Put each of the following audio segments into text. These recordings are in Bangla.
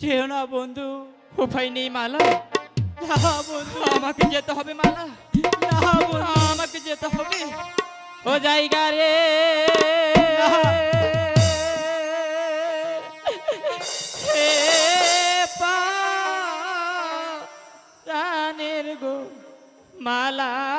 যেও না বন্ধু, উপায় নেই মালা। না বন্ধু, আমাকে যেতে হবে মালা। না বন্ধু, আমাকে যেতে হবে। ও জায়গা রে। মালা।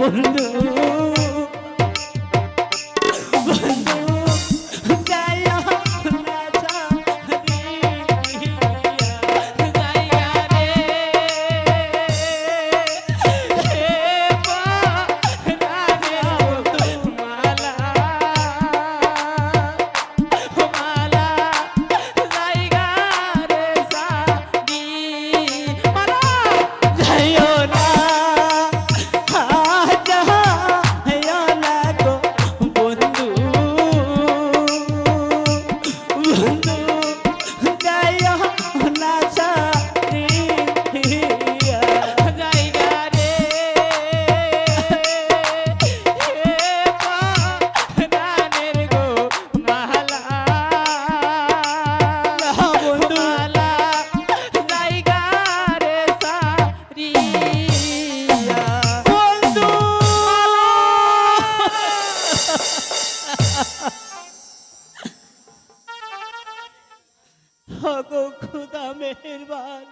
বন্ধু। বন্ধু। গো খুদা মেহরবান।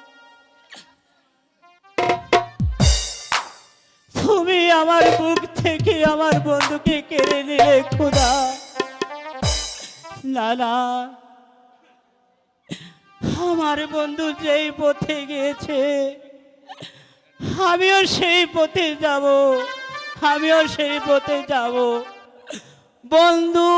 তুমি আমার বুক থেকে আমার বন্ধুকে কেড়ে নিলে খুদা না না। আমার বন্ধু যেই পথে গিয়েছে, আমিও সেই পথে যাব, আমিও সেই পথে যাব। বন্ধু